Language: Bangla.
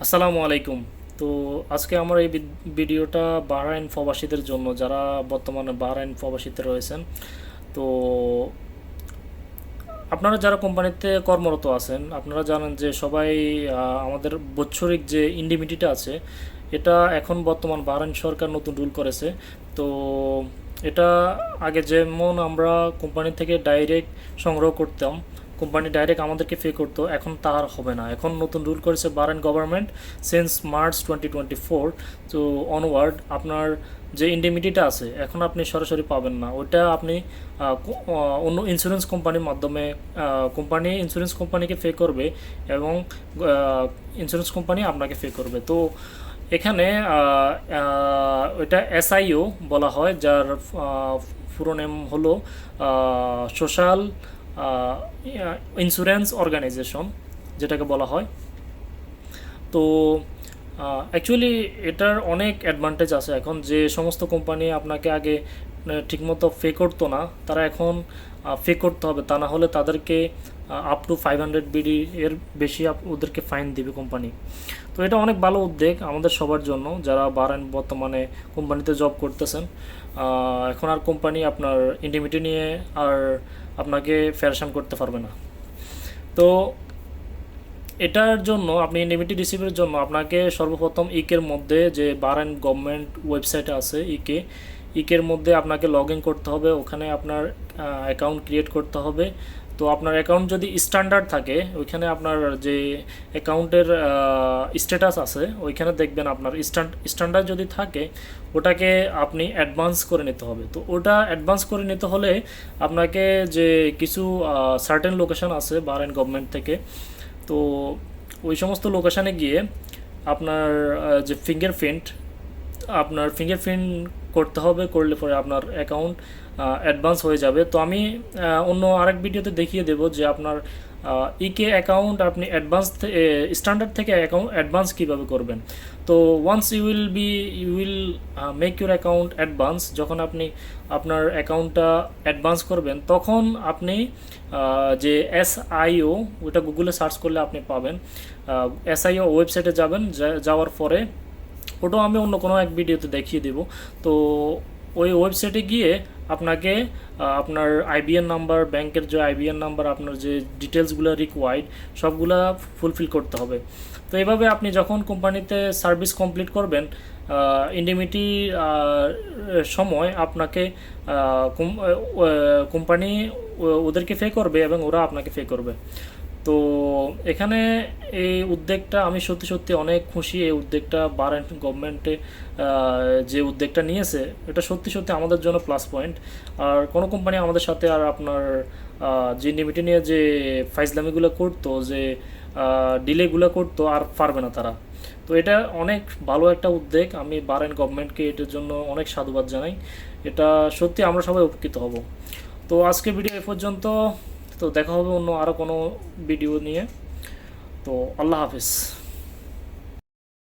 আসসালামু আলাইকুম। তো আজকে আমার এই ভিড- ভিডিওটা বাহরাইন প্রবাসীদের জন্য, যারা বর্তমানে বাহরাইন প্রবাসীতে রয়েছেন, তো আপনারা যারা কোম্পানিতে কর্মরত আছেন, আপনারা জানেন যে সবাই আমাদের বৎসরিক যে ইন্ডিমিটিটা আছে, এটা এখন বর্তমান বাহরাইন সরকার নতুন রুল করেছে। তো এটা আগে যেমন আমরা কোম্পানি থেকে ডাইরেক্ট সংগ্রহ করতাম কোম্পানি ডাইরেক্ট আমাদেরকে পে করতো, এখন তা আর হবে না। এখন নতুন রুল করেছে Bahrain government since March twenty twenty four তো অনওয়ার্ড আপনার যে ইন্ডিমিটিটা আছে, এখন আপনি সরাসরি পাবেন না। ওটা আপনি অন্য ইন্স্যুরেন্স কোম্পানির মাধ্যমে কোম্পানি ইন্স্যুরেন্স কোম্পানিকে পে করবে এবং ইন্স্যুরেন্স কোম্পানি আপনাকে পে করবে। তো এখানে ওটা এসআইও বলা হয়, যার পুরো নেম হলো সোশ্যাল ইন্স্যুরেন্স অর্গানাইজেশন যেটাকে বলা হয়। তো অ্যাকচুয়ালি এটার অনেক অ্যাডভান্টেজ আছে এখন। যে সমস্ত কোম্পানি আপনাকে আগে ঠিকমতো ফে করতো না, তারা এখন ফে করতে হবে। তা না হলে তাদেরকে up to five hundred BD এর বেশি ওদেরকে ফাইন দিবে কোম্পানি তো এটা অনেক ভালো উদ্যোগ আমাদের সবার জন্য, যারা বারেন বর্তমানে কোম্পানিতে জব করতেছেন। এখন আর কোম্পানি আপনার ইন্ডিমিটি নিয়ে আর আপনাকে ফেরেশান করতে পারবে না। তো এটার জন্য, আপনি ইন্ডিমিটি রিসিভের জন্য আপনাকে সর্বপ্রথম ইকের মধ্যে যে বারান গভর্নমেন্ট ওয়েবসাইট আছে, ইকে ইকের মধ্যে আপনাকে লগ করতে হবে, ওখানে আপনার অ্যাকাউন্ট ক্রিয়েট করতে হবে। তো আপনার অ্যাকাউন্ট যদি স্ট্যান্ডার্ড থাকে, ওইখানে আপনার যে অ্যাকাউন্টের স্ট্যাটাস আছে, ওইখানে দেখবেন আপনার স্ট্যান্ড স্ট্যান্ডার্ড যদি থাকে, ওটাকে আপনি অ্যাডভান্স করে নিতে হবে। তো ওটা অ্যাডভান্স করে নিতে হলে আপনাকে যে কিছু সার্টেন লোকেশন আছে বারেন গভর্নমেন্ট থেকে, তো ওই সমস্ত লোকেশানে গিয়ে আপনার যে ফিঙ্গারপ্রিন্ট আপনার ফিঙ্গারপ্রিন্ট করতে হবে, করলে পরে আপনার অ্যাকাউন্ট অ্যাডভান্স হয়ে যাবে। তো আমি অন্য আরেক ভিডিওতে দেখিয়ে দেব যে আপনার ইকে অ্যাকাউন্ট আপনি অ্যাডভান্স স্ট্যান্ডার্ড থেকে অ্যাকাউন্ট অ্যাডভান্স কীভাবে করবেন। তো once you will be you will make your account advance যখন আপনি আপনার অ্যাকাউন্টটা অ্যাডভান্স করবেন, তখন আপনি যে এস আইও ওটা গুগলে সার্চ করলে আপনি পাবেন। এস আইও ওয়েবসাইটে যাবেন যাওয়ার পরে ওটাও আমি অন্য কোনো এক ভিডিওতে দেখিয়ে দেব। তো ওই ওয়েবসাইটে গিয়ে আপনাকে আপনার আইবিএন নাম্বার ব্যাংকের যে আইবিএন নাম্বার আপনার যে ডিটেলসগুলো রিকোয়ার্ড সবগুলা ফুলফিল করতে হবে। তো এইভাবে আপনি যখন কোম্পানিতে সার্ভিস কমপ্লিট করবেন ইন্ডিমিটি সময় আপনাকে কোম্পানি ওদেরকে ফে করবে এবং ওরা আপনাকে ফে করবে। তো এখানে এই উদ্যোগটা আমি সত্যি সত্যি অনেক খুশি। এই উদ্যোগটা বারেন গভর্নমেন্টে যে উদ্যোগটা নিয়েছে, এটা সত্যি সত্যি আমাদের জন্য প্লাস পয়েন্ট আর কোনো কোম্পানি আমাদের সাথে আর আপনার যে লিমিটে নিয়ে যে ফাইজলামিগুলো করতো, যে ডিলেগুলো করতো, আর পারবে না তারা। তো এটা অনেক ভালো একটা উদ্যোগ। আমি বারেন গভর্নমেন্টকে এটার জন্য অনেক সাধুবাদ জানাই। এটা সত্যি আমরা সবাই উপকৃত হব। তো আজকে ভিডিও এ পর্যন্ত তো দেখা হবে অন্য আরও কোনো ভিডিও নিয়ে। তো আল্লাহ হাফিজ।